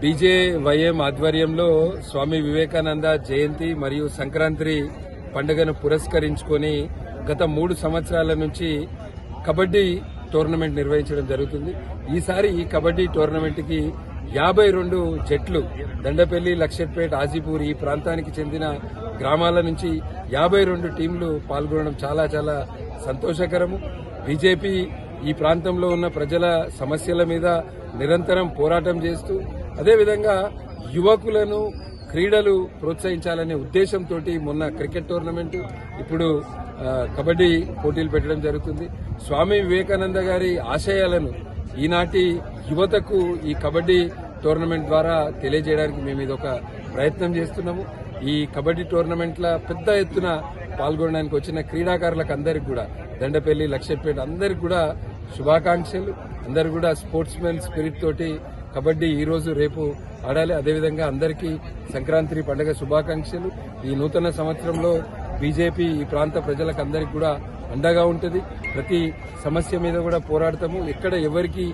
BJYM ఆధ్వర్యంలో స్వామి వివేకానంద జయంతి మరియు సంక్రాంతి పండుగను పురస్కరించుకొని గత మూడు సంవత్సరాల నుంచి కబడ్డీ టోర్నమెంట్ నిర్వహించడం జరుగుతుంది. ఈసారి ఈ కబడ్డీ టోర్నమెంట్కి యాభై రెండు జట్లు దండపల్లి లక్షట్పేట ఆజీపూర్ ఈ ప్రాంతానికి చెందిన గ్రామాల నుంచి యాభై రెండు టీంలు పాల్గొనడం చాలా చాలా సంతోషకరము. బీజేపీ ఈ ప్రాంతంలో ఉన్న ప్రజల సమస్యల మీద నిరంతరం పోరాటం చేస్తూ అదేవిధంగా యువకులను క్రీడలు ప్రోత్సహించాలనే ఉద్దేశంతో మొన్న క్రికెట్ టోర్నమెంట్ ఇప్పుడు కబడ్డీ పోటీలు పెట్టడం జరుగుతుంది. స్వామి వివేకానంద గారి ఆశయాలను ఈనాటి యువతకు ఈ కబడ్డీ టోర్నమెంట్ ద్వారా తెలియజేయడానికి మేము ఇది ఒక ప్రయత్నం చేస్తున్నాము. ఈ కబడ్డీ టోర్నమెంట్ల పెద్ద ఎత్తున పాల్గొనడానికి వచ్చిన క్రీడాకారులకు అందరికి కూడా దండపల్లి లక్ష్యపేట అందరికి కూడా శుభాకాంక్షలు. అందరు కూడా స్పోర్ట్స్ మెన్ స్పిరిట్ తోటి కబడ్డీ ఈ రోజు రేపు ఆడాలి. అదేవిధంగా అందరికీ సంక్రాంతి పండుగ శుభాకాంక్షలు. ఈ నూతన సంవత్సరంలో బీజేపీ ఈ ప్రాంత ప్రజలకు అందరికీ కూడా అండగా ఉంటుంది. ప్రతి సమస్య మీద కూడా పోరాడతాము. ఎక్కడ ఎవరికి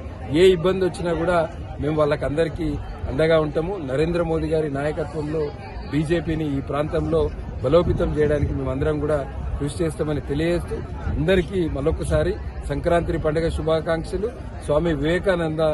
ఏ ఇబ్బంది వచ్చినా కూడా మేము వాళ్ళకందరికీ అండగా ఉంటాము. నరేంద్ర మోదీ గారి నాయకత్వంలో బీజేపీని ఈ ప్రాంతంలో బలోపేతం చేయడానికి మేమందరం కూడా కృషి చేస్తామని తెలియజేస్తూ అందరికీ మరొకసారి సంక్రాంతి పండుగ శుభాకాంక్షలు. స్వామి వివేకానంద